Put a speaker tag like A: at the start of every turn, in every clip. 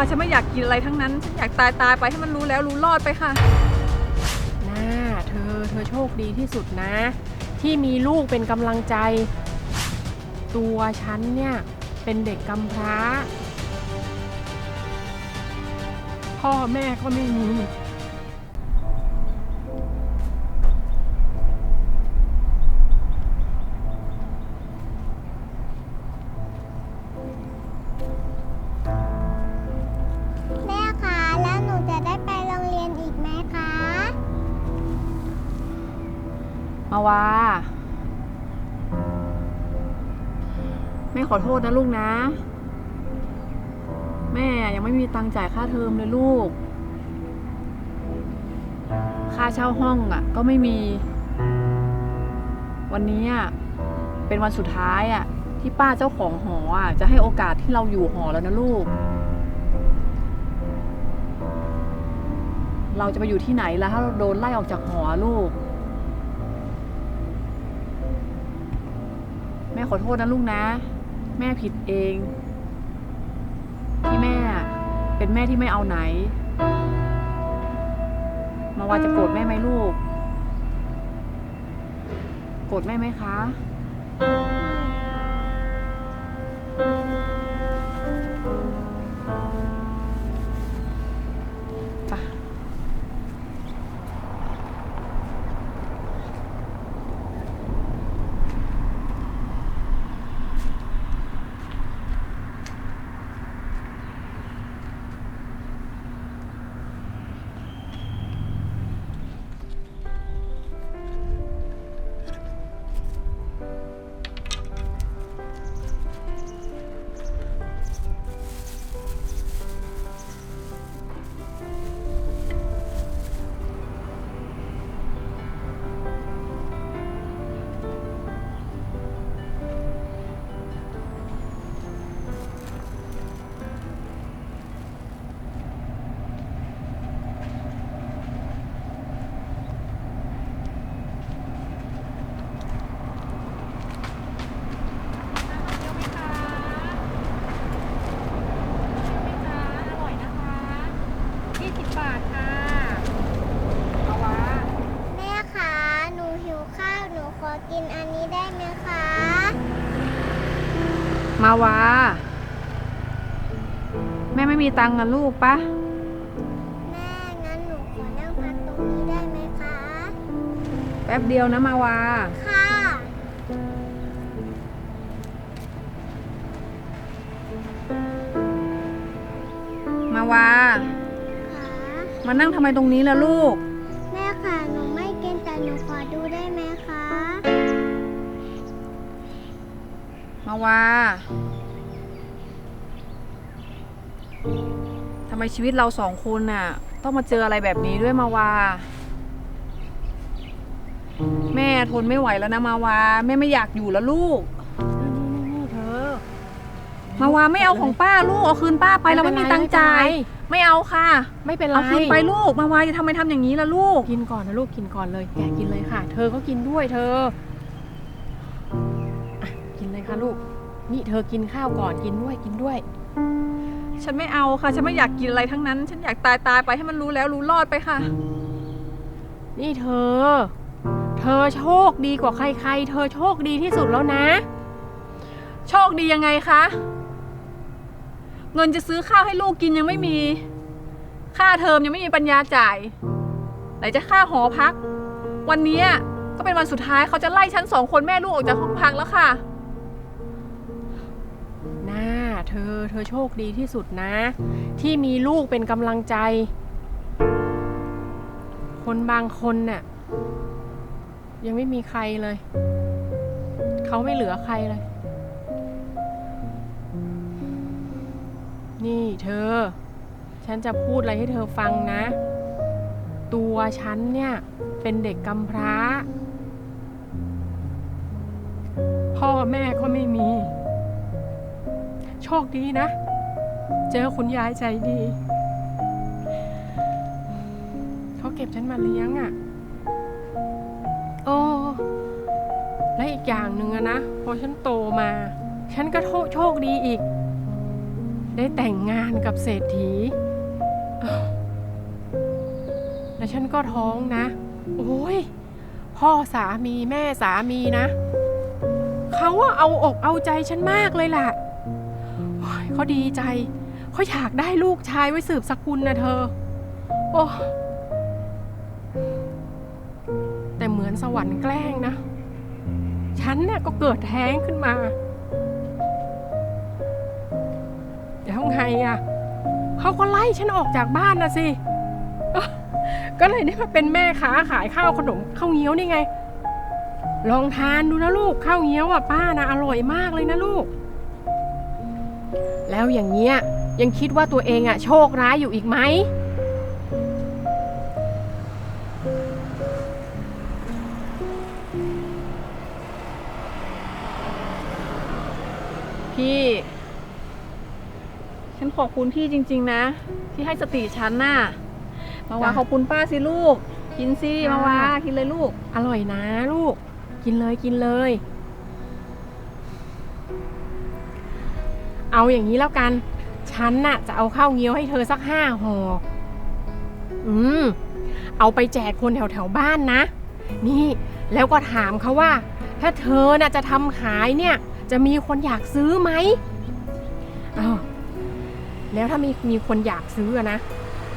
A: ค่ะ ฉันไม่อยากกินอะไรทั้งนั้น ฉันอยากตายตายไปให้มันรู้แล้วรู้รอดไปค่ะ
B: น่า เธอ เธอโชคดีที่สุดนะ ที่มีลูกเป็นกำลังใจ ตัวฉันเนี่ย เป็นเด็กกำพร้า พ่อแม่ก็ไม่มี
C: มา
A: วาแม่ขอโทษนะลูกนะ แม่ยังไม่มีตังค์จ่ายค่าเทอมเลยลูก ค่าเช่าห้องอะ ก็ไม่มี วันนี้อะเป็นวันสุดท้ายอะ ที่ป้าเจ้าของหออะ จะให้โอกาสที่เราอยู่หอแล้วนะลูก เราจะไปอยู่ที่ไหนล่ะถ้าเราโดนไล่ออกจากหอลูก แม่ขอโทษนะลูกนะ แม่ผิดเอง ที่แม่เป็นแม่ที่ไม่เอาไหน มาวาจะโกรธแม่ไหมลูก โกรธแม่ไหมคะา
C: วา
A: แม่ไม่มีตังค์นะลูกปะ
C: แม่งั้นหนูขอนั่งพักตรงนี้ได้ไหมคะ
A: แป๊บเดียวนะมาวา
C: ค่ะ
A: มาวา
C: ค่ะ
A: มานั่งทำไมตรงนี้ล่ะลูก
C: มา
A: วาทำไมชีวิตเราสองคนน่ะ ต้องมาเจออะไรแบบนี้ด้วยมาวา แม่ทนไม่ไหวแล้วนะมาวา แม่ไม่อยากอยู่แล้วลูก
B: นี่เธอ
A: มาวาไม่เอาของป้าลูกเอาคืนป้าไปเราไม่มีตังค์จ่ายไม่เอาค่ะ
B: ไม่เป็นไร
A: เอาคืนไปลูกมาวาจะทำไมทำอย่างนี้ล่ะลูก
B: กินก่อนนะลูกกินก่อนเลยแกกินเลยค่ะ เธอก็กินด้วยเธออะกิ นเลยค่ะลูก นี่เธอกินข้าวก่อนกินด้วยกินด้วย
A: ฉันไม่เอาค่ะ ฉันไม่อยากกินอะไรทั้งนั้น ฉันอยากตายตายไปให้มันรู้แล้วรู้รอดไปค่ะ
B: นี่เธอ เธอโชคดีกว่าใครๆ เธอโชคดีที่สุดแล้วนะ
A: โชคดียังไงคะ เงินจะซื้อข้าวให้ลูกกินยังไม่มี ค่าเทอมยังไม่มีปัญญาจ่าย ไหนจะค่าหอพัก วันนี้ก็เป็นวันสุดท้ายเขาจะไล่ฉันสองคนแม่ลูกออกจากห้องพักแล้วค่ะ
B: น่า เธอ เธอโชคดีที่สุดนะ ที่มีลูกเป็นกำลังใจ คนบางคนน่ะ ยังไม่มีใครเลย เขาไม่เหลือใครเลย นี่เธอ ฉันจะพูดอะไรให้เธอฟังนะ ตัวฉันเนี่ย เป็นเด็กกำพร้า พ่อแม่ก็ไม่มี โชคดีนะ เจอคุณยายใจดี เขาเก็บฉันมาเลี้ยงอะ่ะ โอ้ และอีกอย่างหนึ่งอะนะ พอฉันโตมา ฉันก็โชโชคดีอีก ได้แต่งงานกับเศรษฐี แล้วฉันก็ท้องนะ โอ้ย พ่อสามีแม่สามีนะ เขาว่าเอาอกเอาใจฉันมากเลยล่ะ เขาดีใจ เขาอยากได้ลูกชายไว้สืบสกุลนะเธอ โอ้แต่เหมือนสวรรค์แกล้งนะ ฉันเนี่ยก็เกิดแท้งขึ้นมา แล้วไงอะเขาก็ไล่ฉันออกจากบ้านนะสิ ก็เลยได้มาเป็นแม่ค้าขายข้าวขนมข้าวเงี้ยวนี่ไง ลองทานดูนะลูกข้าวเงี้ยวอะป้านะอร่อยมากเลยนะลูก แล้วอย่างเงี้ยยังคิดว่าตัวเองอะโชคร้ายอยู่อีกไหม
A: พี่ ฉันขอบคุณพี่จริง ๆ นะ ที่ให้สติฉันน่ะ มาวา
B: จ้ะ
A: ขอบคุณป้าสิลูก กินสิ
B: ค่ะ
A: มาวากินเลยลูก
B: อร่อยนะลูก กินเลยกินเลย เอาอย่างนี้แล้วกัน ฉันน่ะจะเอาข้าวเงี้ยวให้เธอสักห้าห่อ อืม เอาไปแจกคนแถวแถวบ้านนะ นี่แล้วก็ถามเขาว่า ถ้าเธอน่ะจะทำขายเนี่ย จะมีคนอยากซื้อไหมอ้าวแล้วถ้ามีมีคนอยากซื้อนะ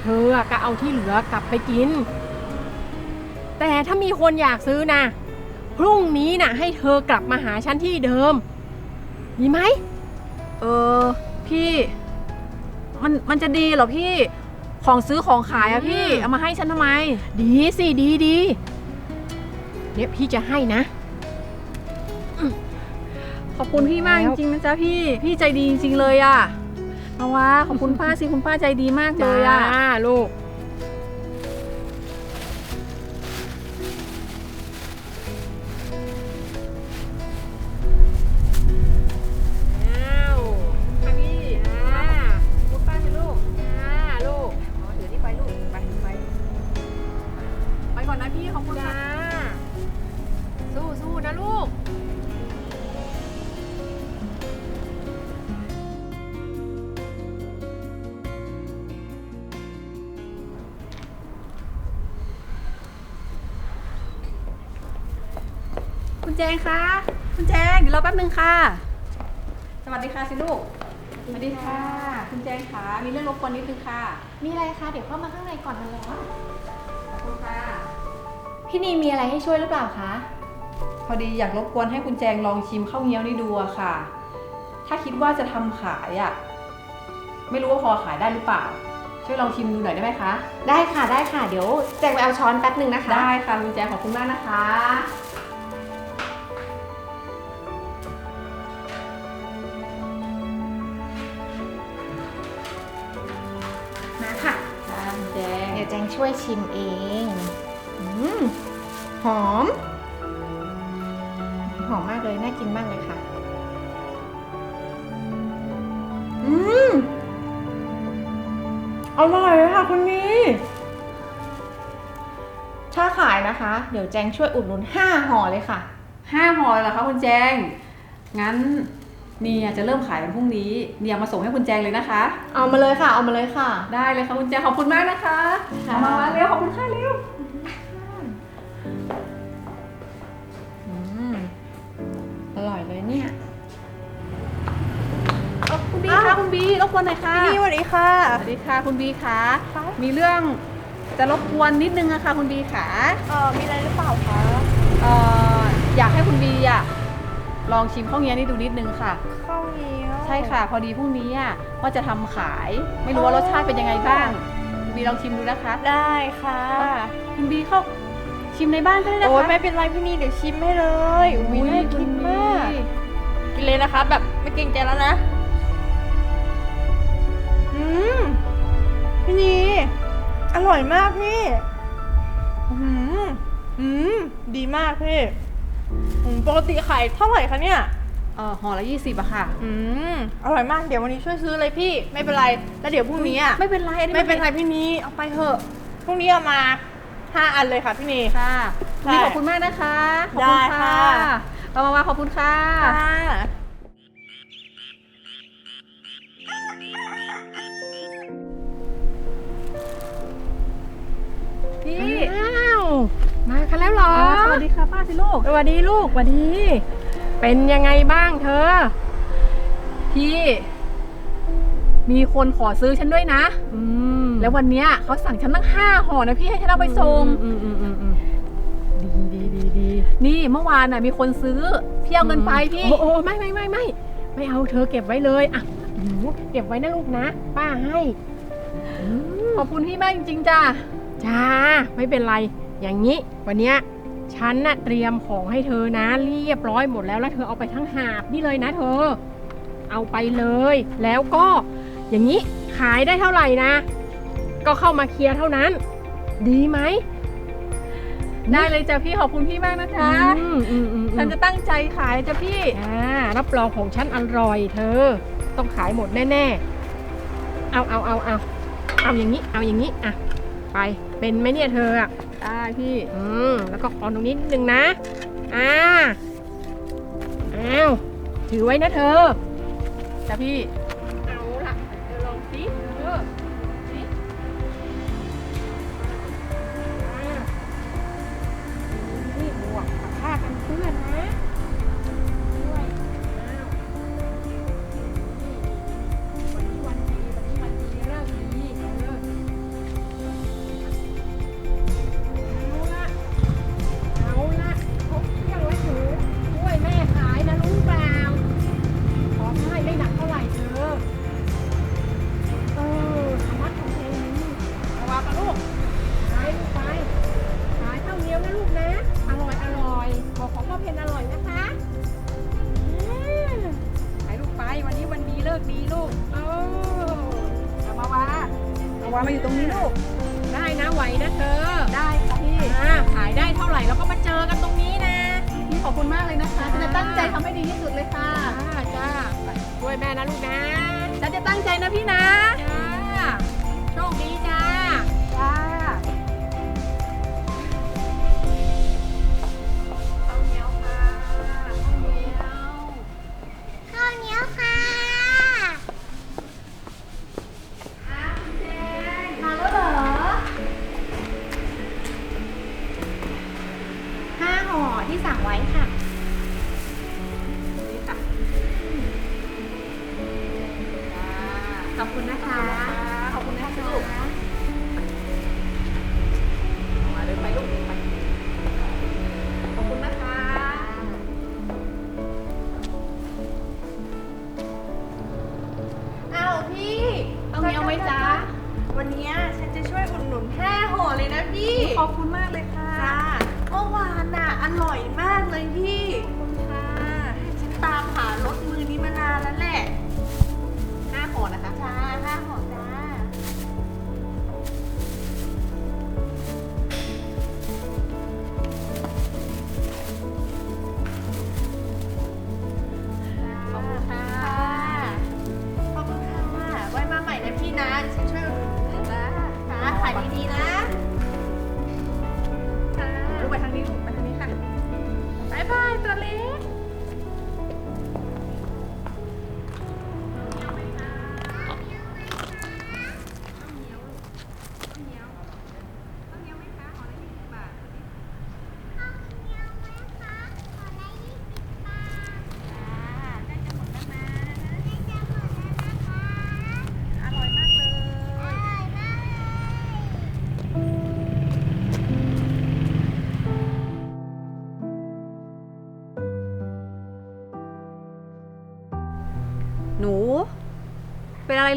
B: เธออะก็เอาที่เหลือกลับไปกิน แต่ถ้ามีคนอยากซื้อนะ พรุ่งนี้น่ะ ให้เธอกลับมาหาฉันที่เดิม ดีไหม
A: เออ พี่ มันมันจะดีเหรอพี่ ของซื้อของขายอะพี่
B: อืม
A: เอามาให้ฉันทำไม
B: ดีสิดีดีเนี่ยพี่จะให้นะ
A: ขอบคุณพี่มาก
B: แล้
A: จ
B: ว
A: ริงๆนะจ๊ะพี่ พี่ใจดีจริงๆเลยอะมาวาขอบคุณป้าสิคุณป้าใจดีมากเลยอะ
B: จ้าลูก
A: คุณแจงคะ คุณแจงเดี๋ยวรอแป๊บนึงค่ะ สวัสดีค่ะสิลูก สวัสดีค่ะ คุณแจงคะ มีเรื่องรบกวนนิดนึงค่ะ
D: มีอะไรคะ เดี๋ยวเข้ามาข้างในก่อนนะแล้ว
A: ขอบคุณค่ะ
D: พี่นีมีอะไรให้ช่วยหรือเปล่าคะ
A: พอดีอยากรบกวนให้คุณแจงลองชิมข้าวเงี้ยวนี่ดูอะค่ะ ถ้าคิดว่าจะทำขายอะไม่รู้ว่าพอขายได้หรือเปล่า ช่วยลองชิมดูหน่อยได้ไหมคะ
D: ได้ค่ะได้ค่ะ เดี๋ยวแจงไปเอาช้อนแป๊บหนึ่งนะคะ
A: ได้ค่ะคุณแจงขอบคุณมากนะคะ
D: ช่วยชิมเองอืมหอม หอมมากเลย น่ากินมากเลยค่ะ อืมอร่อยเลยค่ะคุณนี่ถ้าขายนะคะ เดี๋ยวแจงช่วยอุดหนุนห้าห่อเลยค่ะ
A: ห้าห่อเหรอคะคุณแจง งั้นเนี่ยจะเริ่มขายวันพรุ่งนี้ เนี่ยมาส่งให้คุณแจงเลยนะคะ
D: เอามาเลยค่ะ เอามาเลยค่ะ
A: ได้เลยค่ะคุณแจงขอบคุณมากนะคะ
D: ค่ะ
A: เอามามาเร็วขอบคุณค่ะเร็ว
D: อืมอร่อยเลยเนี่ย
A: เอ้าคุณบีค่ะคุณบีรบกวนหน่อยค่ะ
E: พี่สวัสดีค่ะ
A: สวัสดีค่ะคุณบีค่ะมีเรื่องจะรบกวนนิดนึงอะค่ะคุณบีค่ะ
E: เอ่อมีอะไรหรือเปล่าคะ
A: เอ่ออยากให้คุณบีอะลองชิมข้าวเงี้ยนี่ดูนิดนึงค่ะ ช่ค่ะพอดีพรุ่งนี้อะว่าจะทำขาย ไม่รู้ว่ารสชาติเป็นยังไงบ้างคุณบีลองชิมดูนะคะ
E: ได้ค่ะ
A: คุณบีเข้าชิมในบ้านก็ได้นะคะ
E: โอ้ยไม่เป็นไรพี่นี่เดี๋ยวชิมให้เลยอุ้ยน่ากินมาก กินเลยนะคะแบบไม่เกรงใจแล้วนะ อืมพี่นีอร่อยมากพี่อืมอืมดีมากพี่อืมปกติขายเท่าไหร่คะเนี่ย
A: เเออห่อละยี่สิบอะค่ะ
E: อืมอร่อยมากเดี๋ยววันนี้ช่วยซื้อเลยพี่ไม่เป็นไรแล้วเดี๋ยวพรุ่งนี้อะ
A: ไม่เป็นไร
E: ไม่เป็นไรพี่นีเอาไปเถอะพรุ่งนี้เอามาห้าอันเลยค่ะพี่นี
A: ค่ะวั
E: นนี้
A: ขอบคุณมากนะคะ ขอบคุณค่ะ
E: ค่
A: เรามาว่าขอบคุณค่ะ
E: พี่มากันแล้
A: วหรอ สวัสดีค่ะป้าสิลูก
B: สวัสดีลูก สวัสดี เป็นยังไงบ้างเธอ
A: พี่ มีคนขอซื้อฉันด้วยนะ
B: อืม
A: แล้ววันเนี้ยเขาสั่งฉันตั้งห้าห่อนะพี่ให้ฉันเอาไปส่ง
B: อืมอืมอืมอืมดีดีดีดี
A: นี่เมื่อวานน่ะมีคนซื้อพี่เอาเงินไปพี่
B: โอ้โอ้ไม่ไม่ไม่ไม่ไม่เอาเธอเก็บไว้เลยอะหนูเก็บไว้นะลูกนะ ป้าให้อืม
A: ขอบคุณพี่มากจริงๆจ้า
B: จ้า ไม่เป็นไร อย่างนี้ วันเนี้ย ฉันน่ะเตรียมของให้เธอนะเรียบร้อยหมดแล้วแล้วเธอเอาไปทั้งหาบนี่เลยนะเธอ เอาไปเลย แล้วก็อย่างนี้ขายได้เท่าไหร่นะ ก็เข้ามาเคลียร์เท่านั้น ดีไหม
A: ได้เลยจ้ะพี่ขอบคุณพี่มากนะคะ
B: อืมอืมอืมอืม
A: ฉันจะตั้งใจขายจ้ะพี่
B: อ่ารับรองของฉันอร่อยเธอ ต้องขายหมดแน่ๆ เอาเอาเอาเอาเอาอย่างนี้ เอาอย่างนี้อะไปเป็นไหมเนี่ยเธออะ
A: ได้พี่
B: อืม แล้วก็คอนตรงนี้นิดนึงนะ อ่า อ้าว ถือไว้นะเธอ
A: จ้ะพี่
B: นะพี่น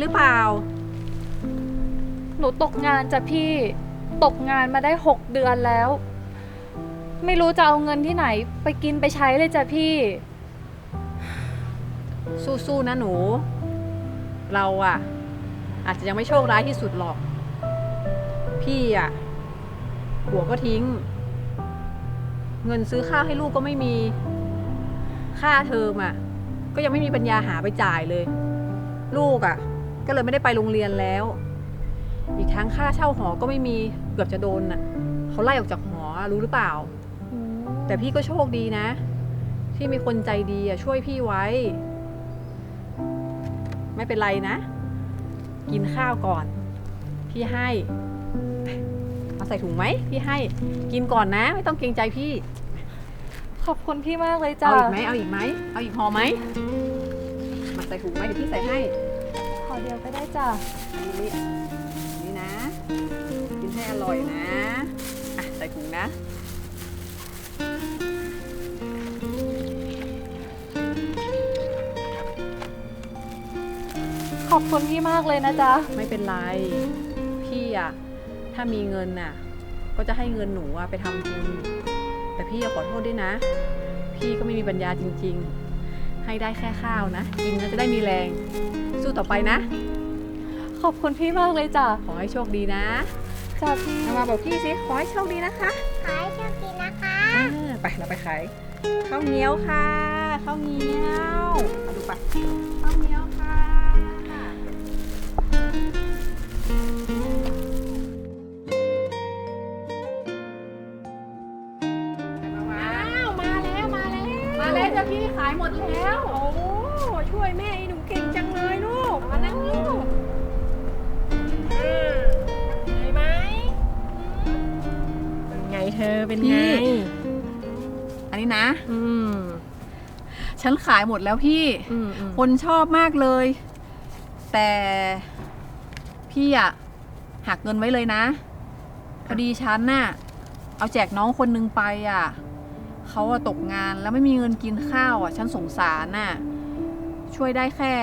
B: หรือเปล่า หนูต
A: กงา
B: น
A: จ้ะพี่
E: ต
A: กงาน
E: มา
A: ได้
F: หกเดือนแล้ว ไม่รู้จะเอาเงินที่ไหน ไปกินไปใช้เลยจ้ะพี่
A: สู้ๆนะหนู เราอะอาจจะยังไม่โชคร้ายที่สุดหรอก พี่อะหัวก็ทิ้ง เงินซื้อข้าวให้ลูกก็ไม่มี ค่าเทอมอะก็ยังไม่มีปัญญาหาไปจ่ายเลย ลูกอะ ก็เลยไม่ได้ไปโรงเรียนแล้ว อีกทั้งค่าเช่าหอก็ไม่มีเกือบจะโดนน่ะเขาไล่ออกจากหอรู้หรือเปล่า แต่พี่ก็โชคดีนะ ที่มีคนใจดีอะช่วยพี่ไว้ ไม่เป็นไรนะ กินข้าวก่อน พี่ให้เอาใส่ถุงไหมพี่ให้กินก่อนนะ ไม่ต้องเกรงใจพี่
B: จ
F: ขอบคุณพี่มากเลยจ้ะ
A: เอาอีกไหมเอาอีกไหมเอาอีกห่อไหมมาใส่ถุงไหมเดี๋ยวพี่ใส่ให้
F: ข อเดียวก็ได้จ้ะ
A: นี่นี่นะ กินให้อร่อยนะอะใส่ถุงนะ
F: ขอบคุณพี่มากเลยนะจ๊ะ
A: ไม่เป็นไร พี่อะถ้ามีเงินน่ะ ก็จะให้เงินหนูอะไปทำทุนแต่พี่อะขอโทษด้วยนะ พี่ก็ไม่มีปัญญาจริง ๆ ให้ได้แค่ข้าวนะ กินแล้วจะได้มีแรง สู้ต่อไปนะ
F: ขอบคุณพี่มากเลยจ้ะ
A: ขอให้โชคดีนะ
F: จ้ะพี่
A: เอามาบอกพี่สิ ขอให้โชคดีนะคะ
C: ขอให้โชคดีนะคะ
A: อ่าไปเราไปขายข้าวเหนียวค่ะข้าวเหนียวเอาดูไปข้าวเหนียวค่ะ หมดแล้ว
B: โอ้ช่วยแม่ไอ้หนูเก่งจังเลยลูก มานั่งลูกอ่าเหนื่อยไหมอืมเป็นไงเธอเป็นไง
A: พี่ อันนี้นะ
B: อืม
A: ฉันขายหมดแล้วพี่
B: อืมอืม
A: คนชอบมากเลย แต่พี่อะหักเงินไว้เลยนะพอดีฉันน่ะ เอาแจกน้องคนนึงไปอะ เขาอะตกงานแล้วไม่มีเงินกินข้าวอะฉันสงสารน่ะช่วยได้แค่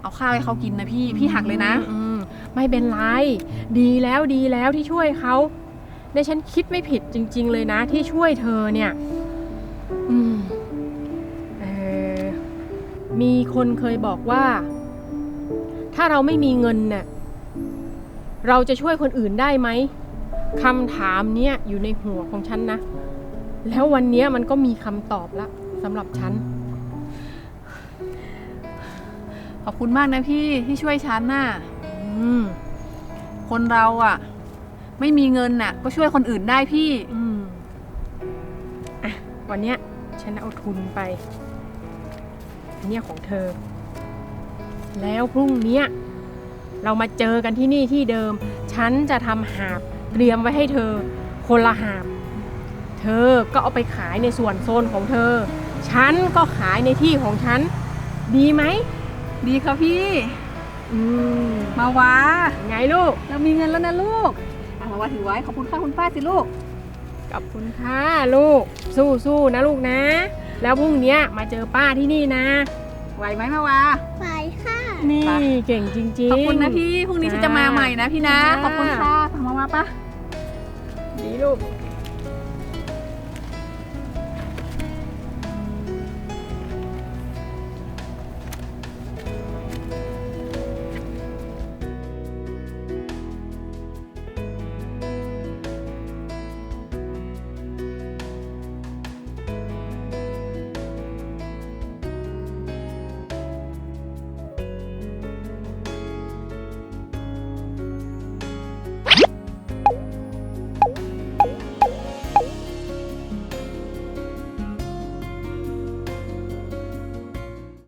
A: เอาข้าวให้เขากินนะพี่พี่หักเลยนะ
B: อืมไม่เป็นไร ดีแล้วดีแล้วที่ช่วยเขาในฉันคิดไม่ผิดจริง ๆ เลยนะ ที่ช่วยเธอเนี่ย อืมเออมีคนเคยบอกว่า ถ้าเราไม่มีเงินน่ะเราจะช่วยคนอื่นได้ไหมคำถามเนี้ยอยู่ในหัวของฉันนะ แล้ววันเนี้ยมันก็มีคำตอบละสำหรับฉัน
A: ขอบคุณมากนะพี่ที่ช่วยฉันน่ะ
B: อืม
A: คนเราอะ ไม่มีเงินน่ะ ก็ช่วยคนอื่นได้พี่
B: อืมอะวันเนี้ยฉันเอาทุนไปอันเนี้ยของเธอ แล้วพรุ่งเนี้ยเรามาเจอกันที่นี่ที่เดิม ฉันจะทำหาบเตรียมไว้ให้เธอ คนละหาบ เธอก็เอาไปขายในส่วนโซนของเธอ ฉันก็ขายในที่ของฉัน ดีไหม
A: ดีครับพี่
B: อืม
A: มาวา
B: ไงลูก
A: เรามีเงินแล้วนะลูกอะมาวาถือไว้ขอบคุณค่ะคุณป้าสิลูก
B: ขอบคุณค่ะลูก สู้ๆนะลูกนะ แล้วพรุ่งเนี้ยมาเจอป้าที่นี่นะ
A: ไหวไหมมาวา
C: ไปค่ะ
B: นี่
A: ไป
B: เก่งจริงๆ
A: ขอบคุณนะพี่ พรุ่งนี้ฉันจะมาใหม่นะพี่นะ
B: จ้า
A: ขอบคุณค่ะมาวาปะ
B: ดีลูก
A: ค